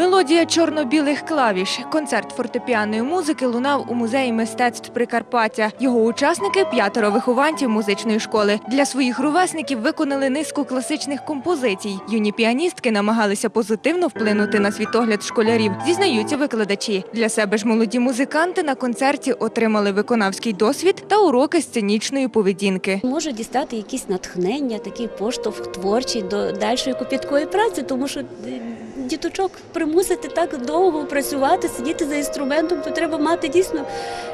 Мелодія чорно-білих клавіш. Концерт фортепіаної музики лунав у музеї мистецтв Прикарпаття. Його учасники п'ятеро вихованців музичної школи. Для своїх ровесників виконали низку класичних композицій. Юні піаністки намагалися позитивно вплинути на світогляд школярів. Зізнаються викладачі. Для себе ж молоді музиканти на концерті отримали виконавський досвід та уроки сценічної поведінки. Можу дістати якісь натхнення, такий поштовх творчий до дальшої копіткої праці, тому що діточок примусити так довго працювати, сидіти за інструментом, то треба мати дійсно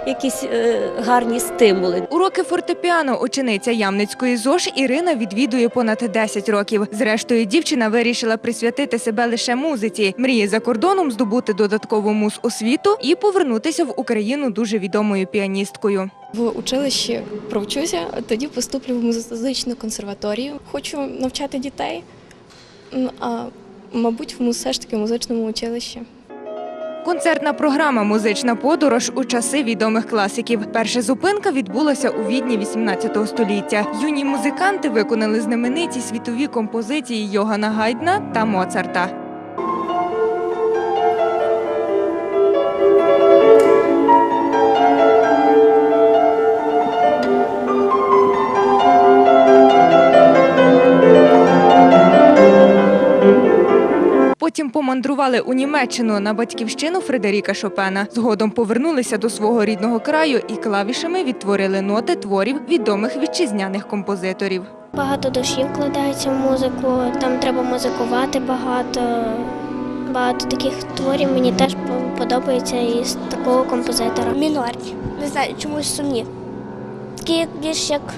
якісь е, гарні стимули. Уроки фортепіано учениця Ямницької ЗОЖ Ірина відвідує понад 10 років. Зрештою, дівчина вирішила присвятити себе лише музиці. Мріє за кордоном здобути додаткову муз освіту і повернутися в Україну дуже відомою піаністкою. В училищі провчуся, тоді поступлю в музичну консерваторію. Хочу навчати дітей, а мабуть, в все ж таки музичному училищі. Концертна програма Музична подорож у часи відомих класиків. Перша зупинка відбулася у відні 18 століття. Юні музиканти виконали знамениті світові композиції Йогана Гайдна та Моцарта. Потім помандрували у Німеччину на батьківщину Фредеріка Шопена. Згодом повернулися до свого рідного краю і клавішами відтворили ноти творів відомих вітчизняних композиторів. Багато душі вкладається в музику, там треба музикувати багато. Багато таких творів мені теж подобається із такого композитора. Мінорні. Не знаю, чомусь сумні. Такі більш як,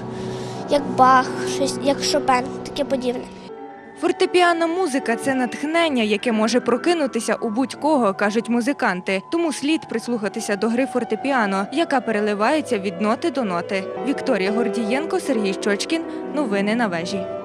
як Бах, щось як Шопен, таке подібне. Фортепіанна музика це натхнення, яке може прокинутися у будь-кого, кажуть музиканти. Тому слід прислухатися до гри фортепіано, яка переливається від ноти до ноти. Вікторія Гордієнко, Сергій Щочкін. Новини на вежі.